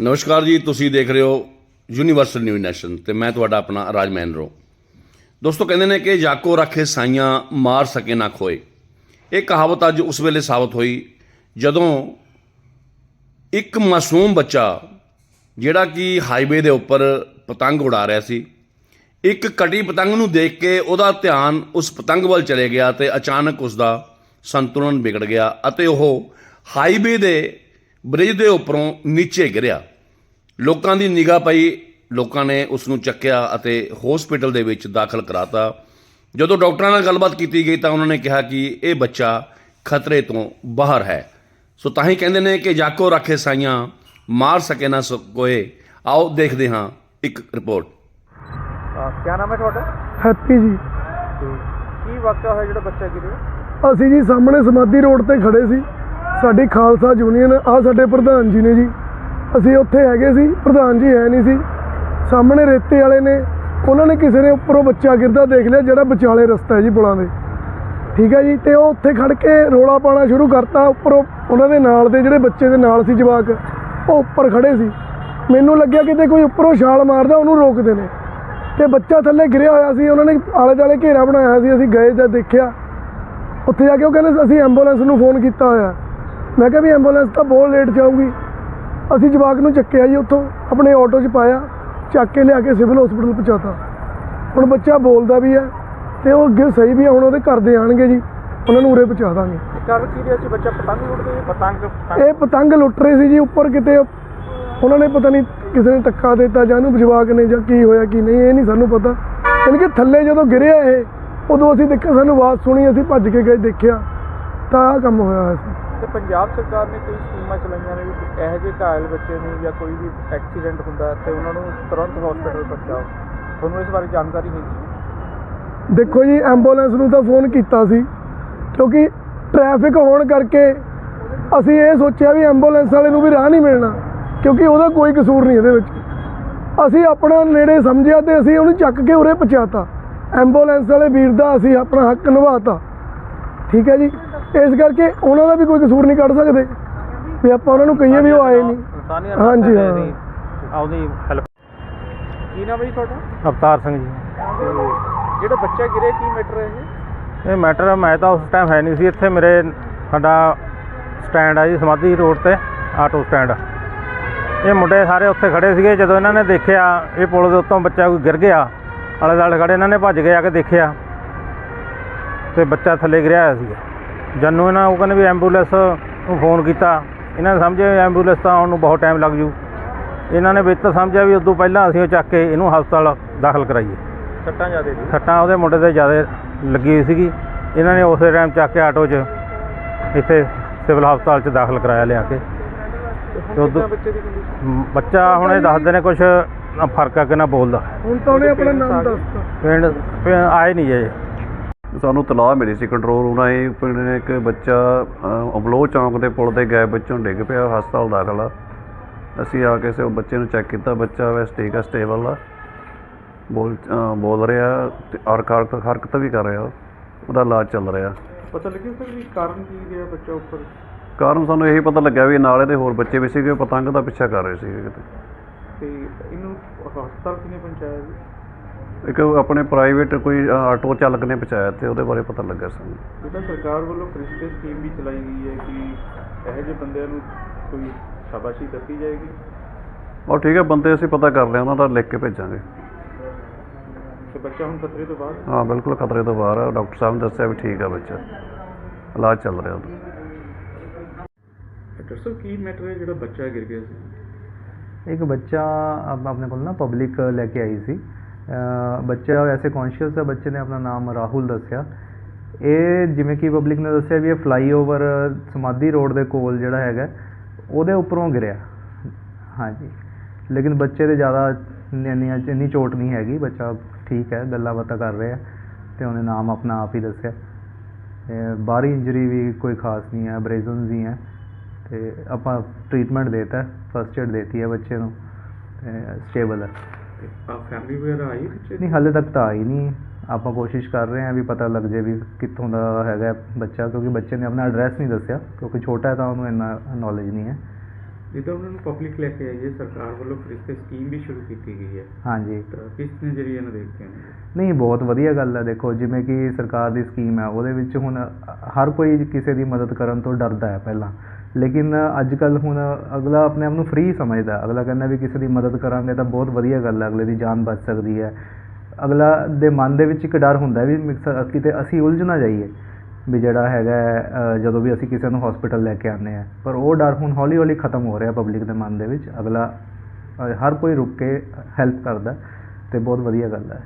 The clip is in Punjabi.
ਨਮਸਕਾਰ ਜੀ, ਤੁਸੀਂ ਦੇਖ ਰਹੇ ਹੋ ਯੂਨੀਵਰਸਲ ਨਿਊ ਨੈਸ਼ਨ ਤੇ ਮੈਂ ਤੁਹਾਡਾ ਆਪਣਾ ਰਾਜ ਮਹਿੰਦਰੋ ਦੋਸਤੋ, ਕਹਿੰਦੇ ਨੇ ਕਿ ਜਾਕੋ ਰੱਖੇ ਸਾਈਆਂ ਮਾਰ ਸਕੇ ਨਾ ਖੋਏ। ਇਹ ਕਹਾਵਤ ਅੱਜ ਉਸ ਵੇਲੇ ਸਾਬਤ ਹੋਈ ਜਦੋਂ ਇੱਕ ਮਾਸੂਮ ਬੱਚਾ ਜਿਹੜਾ ਕਿ ਹਾਈਵੇ ਦੇ ਉੱਪਰ ਪਤੰਗ ਉਡਾ ਰਿਹਾ ਸੀ, ਇੱਕ ਕਟੀ ਪਤੰਗ ਨੂੰ ਦੇਖ ਕੇ ਉਹਦਾ ਧਿਆਨ ਉਸ ਪਤੰਗ ਵੱਲ ਚਲੇ ਗਿਆ ਤੇ ਅਚਾਨਕ ਉਸ ਦਾ ਸੰਤੁਲਨ ਵਿਗੜ ਗਿਆ ਅਤੇ ਉਹ ਹਾਈਵੇ ਦੇ ਬ੍ਰਿਜ ਦੇ ਉੱਪਰੋਂ ਨੀਚੇ ਗਿਰਿਆ। ਲੋਕਾਂ ਦੀ ਨਿਗਾਹ ਪਈ ਲੋਕਾਂ ਨੇ ਉਸ ਨੂੰ ਚੱਕਿਆ ਅਤੇ ਹਸਪੀਟਲ ਦੇ ਵਿੱਚ ਦਾਖਲ ਕਰਾਤਾ। ਜਦੋਂ ਡਾਕਟਰਾਂ ਨਾਲ ਗੱਲਬਾਤ ਕੀਤੀ ਗਈ ਤਾਂ ਉਹਨਾਂ ਨੇ ਕਿਹਾ ਕਿ ਇਹ ਬੱਚਾ ਖਤਰੇ ਤੋਂ ਬਾਹਰ ਹੈ। ਸੋ ਤਾਂ ਹੀ ਕਹਿੰਦੇ ਨੇ ਕਿ ਜਾਕੋ ਰੱਖੇ ਸਾਈਆਂ ਮਾਰ ਸਕੇ ਨਾ ਕੋਏ। ਆਓ ਦੇਖਦੇ ਹਾਂ ਇੱਕ ਰਿਪੋਰਟ। ਕੀ ਨਾਮ ਹੈ ਤੁਹਾਡਾ? ਹੈਪੀ ਜੀ। ਕੀ ਵਾਕਿਆ ਹੋਇਆ ਜਿਹੜਾ ਬੱਚਾ ਗਿਰਿਆ? ਅਸੀਂ ਜੀ ਸਾਹਮਣੇ ਸਮਾਧੀ ਰੋਡ ਤੇ ਖੜੇ ਸੀ। ਸਾਡੀ ਖਾਲਸਾ ਯੂਨੀਅਨ ਆ ਸਾਡੇ ਪ੍ਰਧਾਨ ਜੀ ਨੇ ਜੀ। ਅਸੀਂ ਉੱਥੇ ਹੈਗੇ ਸੀ, ਪ੍ਰਧਾਨ ਜੀ ਹੈ ਨਹੀਂ ਸੀ। ਸਾਹਮਣੇ ਰੇਤੇ ਵਾਲੇ ਨੇ, ਉਹਨਾਂ ਨੇ ਕਿਸੇ ਨੇ ਉੱਪਰੋਂ ਬੱਚਾ ਗਿਰਦਾ ਦੇਖ ਲਿਆ, ਜਿਹੜਾ ਵਿਚਾਲੇ ਰਸਤਾ ਹੈ ਜੀ ਪੁਲਾਂ ਦੇ। ਠੀਕ ਹੈ ਜੀ, ਤੇ ਉਹ ਉੱਥੇ ਖੜ ਕੇ ਰੋਲਾ ਪਾਣਾ ਸ਼ੁਰੂ ਕਰਤਾ, ਉੱਪਰੋਂ ਉਹਨਾਂ ਦੇ ਨਾਲ ਦੇ ਜਿਹੜੇ ਬੱਚੇ ਦੇ ਨਾਲ ਸੀ ਜਵਾਕ, ਉਹ ਉੱਪਰ ਖੜੇ ਸੀ। ਮੈਨੂੰ ਲੱਗਿਆ ਕਿਤੇ ਕੋਈ ਉੱਪਰੋਂ ਛਾਲ ਮਾਰਦਾ, ਉਹਨੂੰ ਰੋਕਦੇ ਨੇ। ਤੇ ਬੱਚਾ ਥੱਲੇ ਗਿਰਿਆ ਹੋਇਆ ਸੀ, ਉਹਨਾਂ ਨੇ ਆਲੇ ਦੁਆਲੇ ਘੇਰਾ ਬਣਾਇਆ ਸੀ, ਅਸੀਂ ਗਏ ਜਦ ਦੇਖਿਆ। ਉੱਥੇ ਜਾ ਕੇ ਉਹ ਕਹਿੰਦੇ, ਅਸੀਂ ਐਂਬੂਲੈਂਸ ਨੂੰ ਫੋਨ ਕੀਤਾ ਹੋਇਆ। ਮੈਂ ਕਿਹਾ ਵੀ ਐਂਬੂਲੈਂਸ ਤਾਂ ਬਹੁਤ ਲੇਟ ਜਾਊਗੀ। ਅਸੀਂ ਜਵਾਕ ਨੂੰ ਚੱਕਿਆ ਜੀ ਉੱਥੋਂ ਆਪਣੇ ਆਟੋ 'ਚ ਪਾਇਆ ਚੱਕ ਕੇ ਲਿਆ ਕੇ ਸਿਵਲ ਹਸਪੀਟਲ ਪਹੁੰਚਾਤਾ। ਹੁਣ ਬੱਚਾ ਬੋਲਦਾ ਵੀ ਹੈ ਤੇ ਉਹ ਅੱਗੇ ਸਹੀ ਵੀ ਹੈ ਹੁਣ ਉਹਦੇ ਘਰ ਦੇ ਆਣਗੇ ਜੀ ਉਹਨਾਂ ਨੂੰ ਉਰੇ ਪਹੁੰਚਾ ਦਾਂਗੇ। ਕਰ ਕੀ ਰਿਹਾ ਸੀ? ਬੱਚਾ ਪਤੰਗ ਉੱਡਦੇ ਪਤੰਗ ਪਤੰਗ ਇਹ ਪਤੰਗ ਲੁੱਟ ਰਹੇ ਸੀ ਜੀ ਉੱਪਰ ਕਿਤੇ ਉਹਨਾਂ ਨੇ ਪਤਾ ਨਹੀਂ ਕਿਸੇ ਨੇ ਧੱਕਾ ਦਿੱਤਾ ਜਾਂ ਇਹਨੂੰ ਜਵਾਕ ਨੇ ਜਾਂ ਕੀ ਹੋਇਆ ਕੀ ਨਹੀਂ ਇਹ ਨਹੀਂ ਸਾਨੂੰ ਪਤਾ। ਯਾਨੀ ਕਿ ਥੱਲੇ ਜਦੋਂ ਗਿਰਿਆ ਇਹ ਉਦੋਂ ਅਸੀਂ ਦੇਖਿਆ ਸਾਨੂੰ ਆਵਾਜ਼ ਸੁਣੀ ਅਸੀਂ ਭੱਜ ਕੇ ਗਏ ਦੇਖਿਆ ਤਾਂ ਆਹ ਕੰਮ ਹੋਇਆ ਹੋਇਆ ਸੀ। ਤੇ ਪੰਜਾਬ ਸਰਕਾਰ ਨੇ ਕਈ ਸਕੀਮਾਂ ਚਲਾਈਆਂ ਨੇ ਵੀ ਇਹੋ ਜਿਹੇ ਘਾਇਲ ਬੱਚੇ ਨੂੰ ਜਾਂ ਕੋਈ ਵੀ ਐਕਸੀਡੈਂਟ ਹੁੰਦਾ ਤੇ ਉਹਨਾਂ ਨੂੰ ਤੁਰੰਤ ਹਸਪੀਟਲ ਪਹੁੰਚਾਓ। ਤੁਹਾਨੂੰ ਇਸ ਬਾਰੇ ਜਾਣਕਾਰੀ ਹੈ ਦੇਖੋ ਜੀ ਐਂਬੂਲੈਂਸ ਨੂੰ ਤਾਂ ਫੋਨ ਕੀਤਾ ਸੀ, ਕਿਉਂਕਿ ਟ੍ਰੈਫਿਕ ਹੋਣ ਕਰਕੇ ਅਸੀਂ ਇਹ ਸੋਚਿਆ ਵੀ ਐਂਬੂਲੈਂਸ ਵਾਲੇ ਨੂੰ ਵੀ ਰਾਹ ਨਹੀਂ ਮਿਲਣਾ, ਕਿਉਂਕਿ ਉਹਦਾ ਕੋਈ ਕਸੂਰ ਨਹੀਂ ਇਹਦੇ ਵਿੱਚ। ਅਸੀਂ ਆਪਣਾ ਨੇੜੇ ਸਮਝਿਆ ਤੇ ਅਸੀਂ ਉਹਨੂੰ ਚੱਕ ਕੇ ਉਰੇ ਪਹੁੰਚਾਤਾ। ਐਂਬੂਲੈਂਸ ਵਾਲੇ ਵੀਰ ਦਾ ਅਸੀਂ ਆਪਣਾ ਹੱਕ ਨਿਭਾਤਾ। ਠੀਕ ਹੈ ਜੀ? ਇਸ ਕਰਕੇ ਉਹਨਾਂ ਦਾ ਵੀ ਕੋਈ ਕਸੂਰ ਨਹੀਂ ਕੱਢ ਸਕਦੇ। ਵੀ ਆਪਾਂ ਉਹਨਾਂ ਨੂੰ ਕਹੀਏ ਵੀ ਉਹ ਆਏ ਨਹੀਂ। ਹਾਂਜੀ, ਹਾਂ। ਆਉਦੀ ਹੈਲਪ ਕੀ ਨਾਮ ਹੈ ਜੀ ਤੁਹਾਡਾ? ਅਵਤਾਰ ਸਿੰਘ ਜੀ। ਜਿਹੜਾ ਬੱਚਾ ਗਿਰਿਆ ਕੀ ਮੈਟਰ ਹੈ ਇਹ ਇਹ ਮੈਟਰ ਮੈਂ ਤਾਂ ਉਸ ਟਾਈਮ ਹੈ ਨਹੀਂ ਸੀ। ਇੱਥੇ ਮੇਰੇ ਸਾਡਾ ਸਟੈਂਡ ਆ ਜੀ ਸਮਾਧੀ ਰੋਡ ਤੇ ਆਟੋ ਸਟੈਂਡ ਇਹ ਮੁੰਡੇ ਸਾਰੇ ਉੱਥੇ ਖੜੇ ਸੀਗੇ ਜਦੋਂ ਇਹਨਾਂ ਨੇ ਦੇਖਿਆ ਇਹ ਪੁਲ ਦੇ ਉੱਤੋਂ ਬੱਚਾ ਕੋਈ ਗਿਰ ਗਿਆ ਆਲੇ ਦੁਆਲੇ ਖੜੇ ਇਹਨਾਂ ਨੇ ਭੱਜ ਕੇ ਆ ਕੇ ਦੇਖਿਆ। ਤੇ ਬੱਚਾ ਥੱਲੇ ਗਿਰਿਆ ਹੋਇਆ ਸੀ ਜਨੂੰ ਇਹਨਾਂ ਉਹ ਕਹਿੰਦੇ ਵੀ ਐਂਬੂਲੈਂਸ ਨੂੰ ਫੋਨ ਕੀਤਾ। ਇਹਨਾਂ ਨੇ ਸਮਝਿਆ ਵੀ ਐਂਬੂਲੈਂਸ ਤਾਂ ਆਉਣ ਨੂੰ ਬਹੁਤ ਟਾਈਮ ਲੱਗ ਜੂ। ਇਹਨਾਂ ਨੇ ਵਿੱਚ ਤਾਂ ਸਮਝਿਆ ਵੀ ਉਦੋਂ ਪਹਿਲਾਂ ਅਸੀਂ ਉਹ ਚੱਕ ਕੇ ਇਹਨੂੰ ਹਸਪਤਾਲ ਦਾਖਲ ਕਰਾਈਏ। ਸੱਟਾਂ ਜ਼ਿਆਦੇ ਸੀ। ਸੱਟਾਂ ਉਹਦੇ ਮੁੰਡੇ ਤੇ ਜ਼ਿਆਦਾ ਲੱਗੀ ਹੋਈ ਸੀਗੀ। ਇਹਨਾਂ ਨੇ ਉਸੇ ਟਾਈਮ ਚੱਕ ਕੇ ਆਟੋ 'ਚ ਇੱਥੇ ਸਿਵਲ ਹਸਪਤਾਲ 'ਚ ਦਾਖਲ ਕਰਾਇਆ ਲਿਆ ਕੇ। ਤੇ ਉਦੋਂ- ਹੁਣ ਬੱਚੇ ਦੀ ਕੰਡੀਸ਼ਨ ਮ, ਬੱਚਾ ਹੁਣ ਇਹ ਦੱਸਦੇ ਨੇ ਕੁਝ ਫ਼ਰਕ ਆ ਕਿ ਨਾ ਬੋਲਦਾ। ਹੁਣ ਤਾਂ ਉਹਨੇ ਆਪਣਾ ਨਾਮ ਦੱਸਤਾ। ਪਿੰਡ ਪਿੰਡ ਆਏ ਨਹੀਂ ਜੇ। ਸਾਨੂੰ ਤਲਾਹ ਮਿਲੀ ਸੀ ਕੰਟਰੋਲ ਰੂਮ ਰਾਹੀਂ। ਪਿੰਡ ਨੇ ਇੱਕ ਬੱਚਾ ਅ, ਅਬਲੋਹ ਚੌਂਕ ਦੇ ਪੁਲ ਦੇ ਗੈਪ ਵਿੱਚੋਂ ਡਿੱਗ ਪਿਆ ਹਸਪਤਾਲ ਦਾਖਲ ਆ। ਅਸੀਂ ਆ ਕੇ ਸੇ ਉਹ ਬੱਚੇ ਨੂੰ ਚੈੱਕ ਕੀਤਾ ਬੱਚਾ ਵੈਸੇ ਠੀਕ ਆ ਸਟੇਬਲ ਆ। ਬੋਲ ਬੋਲ ਰਿਹਾ ਤੇ ਔਰ ਹਰਕਤ ਹਰਕਤ ਵੀ ਕਰ ਰਿਹਾ। ਉਹਦਾ ਇਲਾਜ ਚੱਲ ਰਿਹਾ। ਪਤਾ ਲੱਗਿਆ ਸਰ ਵੀ ਕਾਰਨ ਕੀ ਰਿਹਾ ਬੱਚਾ ਉੱਪਰ? ਕਾਰਨ ਸਾਨੂੰ ਇਹੀ ਪਤਾ ਲੱਗਿਆ ਵੀ ਨਾਲੇ ਦੇ ਹੋਰ ਬੱਚੇ ਵੀ ਸੀਗੇ ਪਤੰਗ ਦਾ ਪਿੱਛਾ ਕਰ ਰਹੇ ਸੀਗੇ ਕਿਤੇ। ਤੇ ਇਹਨੂੰ ਹਸਪਤਾਲ ਕਿਨੇ ਪਹੁੰਚਾਇਆ ਜੀ? ਇੱਕ ਆਪਣੇ ਪ੍ਰਾਈਵੇਟ ਕੋਈ ਆਟੋ ਚਾਲਕ ਨੇ ਪਹੁੰਚਾਇਆ ਤੇ ਉਹਦੇ ਬਾਰੇ ਪਤਾ ਲੱਗਾ ਸਾਨੂੰ। ਜਿਹੜਾ ਸਰਕਾਰ ਵੱਲੋਂ ਫਰਿਸ਼ਤੇ ਸਕੀਮ ਵੀ ਚਲਾਈ ਗਈ ਹੈ ਕਿ ਇਹੋ ਜਿਹੇ ਬੰਦਿਆਂ ਨੂੰ ਕੋਈ ਸ਼ਾਬਾਸ਼ੀ ਦਿੱਤੀ ਜਾਏਗੀ? ਔਰ ਠੀਕ ਹੈ ਬੰਦੇ ਅਸੀਂ ਪਤਾ ਕਰ ਲਿਆ ਉਹਨਾਂ ਦਾ ਲਿਖ ਕੇ ਭੇਜਾਂਗੇ। ਤੇ ਬੱਚਾ ਹੁਣ ਖਤਰੇ ਤੋਂ ਬਾਹਰ? ਹੈ। ਹਾਂ ਬਿਲਕੁਲ ਖਤਰੇ ਤੋਂ ਬਾਹਰ ਆ। ਡਾਕਟਰ ਸਾਹਿਬ ਨੇ ਦੱਸਿਆ ਵੀ ਠੀਕ ਆ ਬੱਚਾ। ਇਲਾਜ ਚੱਲ ਰਿਹਾ ਉਹਦਾ। ਡਾਕਟਰ ਸਾਹਿਬ ਕੀ ਮੈਟਰ ਹੈ ਜਿਹੜਾ ਬੱਚਾ ਗਿਰ ਗਿਆ ਸੀ? ਇੱਕ ਬੱਚਾ ਆਪ- ਆਪਣੇ ਕੋਲ ਨਾ ਪਬਲਿਕ ਲੈ ਕੇ ਆਈ ਸੀ। ਬੱਚਾ ਵੈਸੇ ਕੌਨਸ਼ੀਅਸ ਹੈ, ਬੱਚੇ ਨੇ ਆਪਣਾ ਨਾਮ ਰਾਹੁਲ ਦੱਸਿਆ। ਇਹ ਜਿਵੇਂ ਕਿ ਪਬਲਿਕ ਨੇ ਦੱਸਿਆ ਵੀ ਇਹ ਫਲਾਈਓਵਰ ਸਮਾਧੀ ਰੋਡ ਦੇ ਕੋਲ ਜਿਹੜਾ ਹੈਗਾ, ਉਹਦੇ ਉੱਪਰੋਂ ਗਿਰਿਆ। ਹਾਂਜੀ। ਲੇਕਿਨ ਬੱਚੇ ਦੇ ਜ਼ਿਆਦਾ ਇੰਨੀ ਇੰਨੀ ਚੋਟ ਨਹੀਂ ਹੈਗੀ, ਬੱਚਾ ਠੀਕ ਹੈ, ਗੱਲਾਂ ਬਾਤਾਂ ਕਰ ਰਿਹਾ ਤੇ ਉਹਨੇ ਨਾਮ ਆਪਣਾ ਆਪ ਹੀ ਦੱਸਿਆ। ਤੇ ਬਾਹਰੀ ਇੰਜਰੀ ਵੀ ਕੋਈ ਖਾਸ ਨਹੀਂ ਹੈ ਅਬਰੇਜ਼ਨਸ ਹੀ ਹੈ। ਤੇ ਆਪਾਂ ਟ੍ਰੀਟਮੈਂਟ ਦੇਤਾ ਫਸਟ ਏਡ ਦੇਤੀ ਹੈ ਬੱਚੇ ਨੂੰ, ਤੇ ਸਟੇਬਲ ਹੈ। ਫੈਮਿਲੀ ਵਗੈਰਾ ਆਈ ਬੱਚੇ ਦੀ? ਨਹੀਂ ਹਾਲੇ ਤੱਕ ਤਾਂ ਆਈ ਨਹੀਂ। ਆਪਾਂ ਕੋਸ਼ਿਸ਼ ਕਰ ਰਹੇ ਹਾਂ ਵੀ ਪਤਾ ਲੱਗ ਜੇ ਵੀ ਕਿੱਥੋਂ ਦਾ ਹੈਗਾ ਬੱਚਾ ਕਿਉਂਕਿ ਬੱਚੇ ਨੇ ਆਪਣਾ ਐਡਰੈਸ ਨਹੀਂ ਦੱਸਿਆ। ਕਿਉਂਕਿ ਛੋਟਾ ਹੈ ਤਾਂ ਉਹਨੂੰ ਇੰਨਾ ਨੌਲੇਜ ਨਹੀਂ ਹੈ। ਜਿੱਦਾਂ ਉਹਨਾਂ ਨੂੰ ਪਬਲਿਕ ਲੈ ਕੇ ਆਈਏ ਸਰਕਾਰ ਵੱਲੋਂ ਫਰਿਸ਼ਤੇ ਸਕੀਮ ਵੀ ਸ਼ੁਰੂ ਕੀਤੀ ਗਈ ਹੈ। ਹਾਂਜੀ। ਤਾਂ ਕਿਸ ਨਜ਼ਰੀਏ ਨਾਲ ਦੇਖਦੇ ਹੋ? ਨਹੀਂ ਬਹੁਤ ਵਧੀਆ ਗੱਲ ਹੈ। ਦੇਖੋ ਜਿਵੇਂ ਕਿ ਸਰਕਾਰ ਦੀ ਸਕੀਮ ਹੈ ਉਹਦੇ ਵਿੱਚ ਹੁਣ ਹਰ ਕੋਈ ਕਿਸੇ ਦੀ ਮਦਦ ਕਰਨ ਤੋਂ ਡਰਦਾ ਹੈ ਪਹਿਲਾਂ। ਲੇਕਿਨ ਅੱਜ ਕੱਲ੍ਹ ਹੁਣ ਅਗਲਾ ਆਪਣੇ ਆਪ ਨੂੰ ਫ੍ਰੀ ਸਮਝਦਾ। ਅਗਲਾ ਕਹਿੰਦਾ ਵੀ ਕਿਸੇ ਦੀ ਮਦਦ ਕਰਾਂਗੇ ਤਾਂ ਬਹੁਤ ਵਧੀਆ ਗੱਲ ਹੈ ਅਗਲੇ ਦੀ ਜਾਨ ਬਚ ਸਕਦੀ ਹੈ। ਅਗਲਾ ਦੇ ਮਨ ਦੇ ਵਿੱਚ ਇੱਕ ਡਰ ਹੁੰਦਾ ਵੀ ਮਿਕਸ- ਕਿਤੇ ਅਸੀਂ ਉਲਝ ਨਾ ਜਾਈਏ, ਵੀ ਜਿਹੜਾ ਹੈਗਾ ਜਦੋਂ ਵੀ ਅਸੀਂ ਕਿਸੇ ਨੂੰ ਹਸਪੀਟਲ ਲੈ ਕੇ ਆਉਂਦੇ ਆ ਪਰ ਉਹ ਡਰ ਹੁਣ ਹੌਲੀ ਹੌਲੀ ਖਤਮ ਹੋ ਰਿਹਾ ਪਬਲਿਕ ਦੇ ਮਨ ਦੇ ਵਿੱਚ। ਅਗਲਾ ਹਰ ਕੋਈ ਰੁਕ ਕੇ ਹੈਲਪ ਕਰਦਾ ਤੇ ਬਹੁਤ ਵਧੀਆ ਗੱਲ ਹੈ